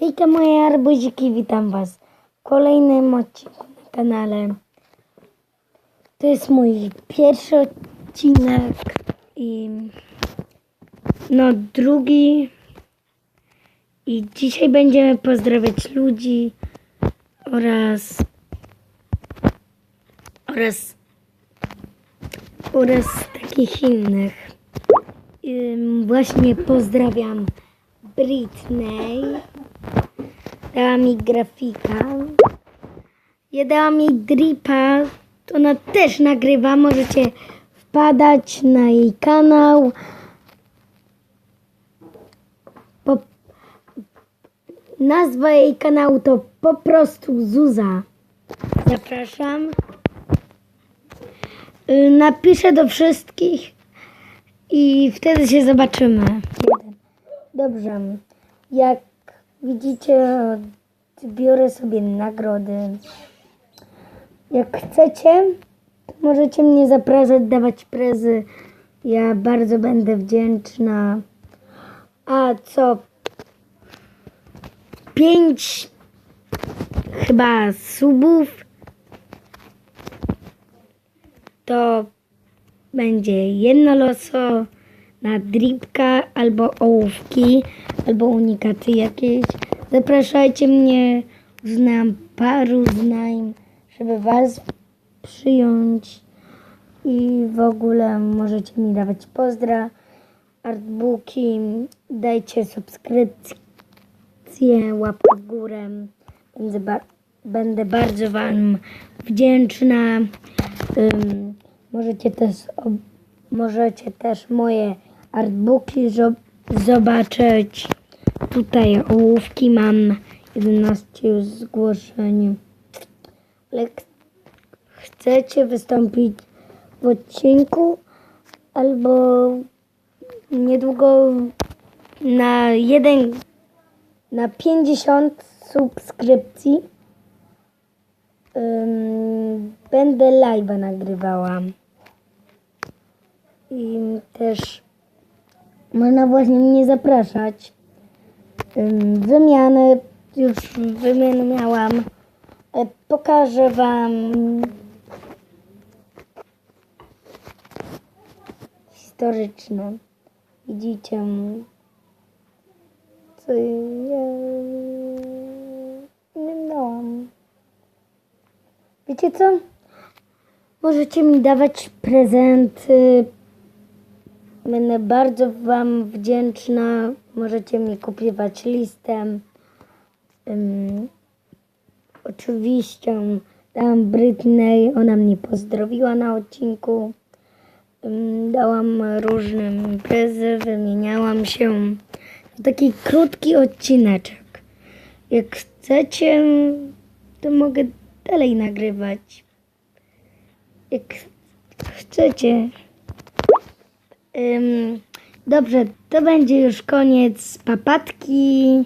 Hejka moje arbuziki, witam was w kolejnym odcinku na kanale. To jest mój pierwszy odcinek i no drugi i dzisiaj będziemy pozdrawiać ludzi oraz oraz oraz takich innych. Właśnie pozdrawiam Britney. Dała mi grafika. Ja dała mi dripa. Ona też nagrywa. Możecie wpadać na jej kanał. Po... Nazwa jej kanału to po prostu Zuza. Zapraszam. Y, Napiszę do wszystkich i wtedy się zobaczymy. Dobrze. Jak widzicie, biorę sobie nagrody. Jak chcecie, to możecie mnie zapraszać, dawać prezy. Ja bardzo będę wdzięczna. A co? Pięć chyba subów to będzie jedno loso na dripka albo ołówki, albo unikaty jakieś. Zapraszajcie mnie, znam paru znań, żeby was przyjąć i w ogóle możecie mi dawać pozdra, artbooki, dajcie subskrypcję, łapkę w górę. Będę, ba- będę bardzo wam wdzięczna. Ym, możecie też możecie też moje artbooki zobaczyć. Tutaj ołówki mam 11 już zgłoszeń. Ale ch- chcecie wystąpić w odcinku albo niedługo na jeden na 50 subskrypcji będę live'a nagrywała. I też można właśnie mnie zapraszać. Ym, Wymiany, już wymiany miałam. E, Pokażę Wam historyczne. Widzicie, co ja nie dałam. Wiecie co? Możecie mi dawać prezenty. Będę bardzo Wam wdzięczna. Możecie mi kupować listem. Ym, oczywiście dałam Britney, ona mnie pozdrowiła na odcinku. Ym, dałam różne imprezy, wymieniałam się. To taki krótki odcineczek. Jak chcecie, to mogę dalej nagrywać. Jak chcecie. Ym, dobrze, to będzie już koniec papatki.